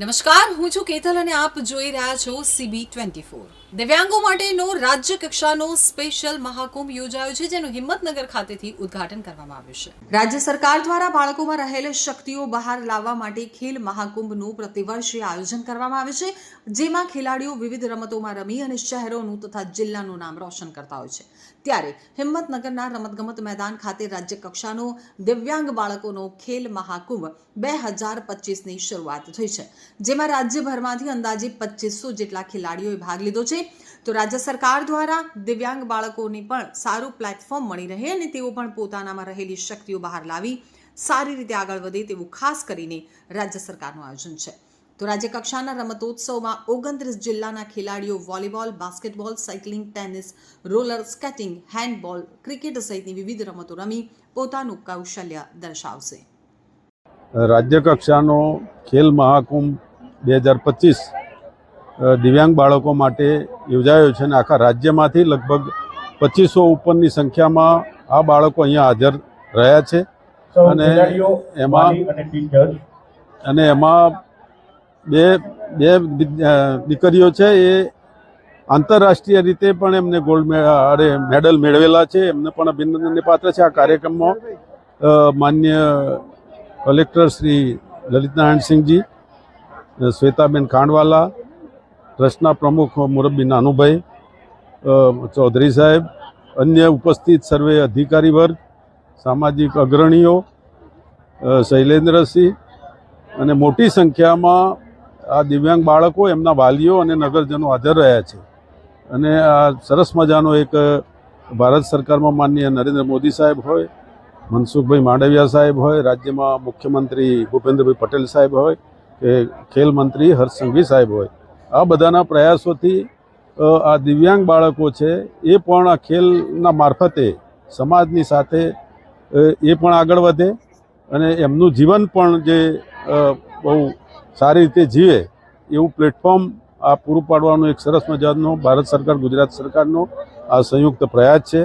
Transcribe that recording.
નમસ્કાર, હું છું કેતલ અને આપ જોઈ રહ્યા છો સીબી ટ્વેન્ટી ફોર દિવ્યાંગો માટેનો રાજ્ય કક્ષાનો સ્પેશિયલ મહાકુંભ યોજાયો છે, જેનું હિંમતનગર ખાતેથી ઉદ્ઘાટન કરવામાં આવ્યું છે. રાજ્ય સરકાર દ્વારા બાળકોમાં રહેલ શક્તિઓ બહાર લાવવા માટે ખેલ મહાકુંભનું પ્રતિવર્ષે આયોજન કરવામાં આવે છે, જેમાં ખેલાડીઓ વિવિધ રમતોમાં રમી અને શહેરોનું તથા જિલ્લાનું નામ રોશન કરતા હોય છે. ત્યારે હિંમતનગરના રમતગમત મેદાન ખાતે રાજ્ય કક્ષાનો દિવ્યાંગ બાળકોનો ખેલ મહાકુંભ બે હજાર પચીસની શરૂઆત થઈ છે. જેમાં રાજ્યભરમાંથી અંદાજે પચીસો જેટલા ખેલાડીઓએ ભાગ લીધો છે. તો રાજ્ય સરકાર દ્વારા દિવ્યાંગ બાળકોને પણ સારું પ્લેટફોર્મ મળી રહે અને તેઓ પણ પોતાનામાં રહેલી શક્તિઓ બહાર લાવી સારી રીતે આગળ વધે તેવું ખાસ કરીને રાજ્ય સરકારનું આયોજન છે. તો રાજ્ય કક્ષાના રમતોત્સવમાં ઓગણત્રીસ જિલ્લાના ખેલાડીઓ volleyball, basketball, cycling, tennis, roller skating, handball, cricket સહિતની વિવિધ રમતો રમી પોતાનું કૌશલ્ય દર્શાવશે. રાજ્ય કક્ષાનો ખેલ મહાકુંભ બે હજાર પચીસ દિવ્યાંગ બાળકો માટે યોજાયો છે અને આખા રાજ્યમાંથી લગભગ પચીસો ઉપરની સંખ્યામાં આ બાળકો અહીંયા હાજર રહ્યા છે. અને એમાં- અને એમાં બે બે દીકરીઓ છે. એ આંતરરાષ્ટ્રીય રીતે પણ એમને ગોલ્ડ અરે મેડલ મેળવેલા છે. એમને પણ અભિનંદનને પાત્ર છે. આ કાર્યક્રમમાં માન્ય કલેક્ટર શ્રી લલિતનારાયણસિંહજી સિંહજી શ્વેતાબેન ખાંડવાલા, ટ્રસ્ટના પ્રમુખ મુરબ્બી નાનુભાઈ ચૌધરી સાહેબ, અન્ય ઉપસ્થિત સર્વે અધિકારી વર્ગ સામાજિક અગ્રણીઓ શૈલેન્દ્રસિંહ અને મોટી સંખ્યામાં આ દિવ્યાંગ બાળકો, એમના વાલીઓ અને નગરજનો હાજર રહ્યા છે. અને આ સરસ મજાનો એક ભારત સરકારમાં માનનીય નરેન્દ્ર મોદી સાહેબ હોય મનસુખભાઈ માંડવિયા સાહેબ હોય, રાજ્યમાં મુખ્યમંત્રી ભૂપેન્દ્રભાઈ પટેલ સાહેબ હોય કે ખેલ મંત્રી હર્ષ સાહેબ હોય. આ બધાના પ્રયાસોથી આ દિવ્યાંગ બાળકો છે, એ પણ આ ખેલના મારફતે સમાજની સાથે એ પણ આગળ વધે અને એમનું જીવન પણ જે બહુ સારી રીતે જીવે, એવું પ્લેટફોર્મ આ પૂરું પાડવાનો એક સરસ મજાનો ભારત સરકાર, ગુજરાત સરકારનો આ સંયુક્ત પ્રયાસ છે.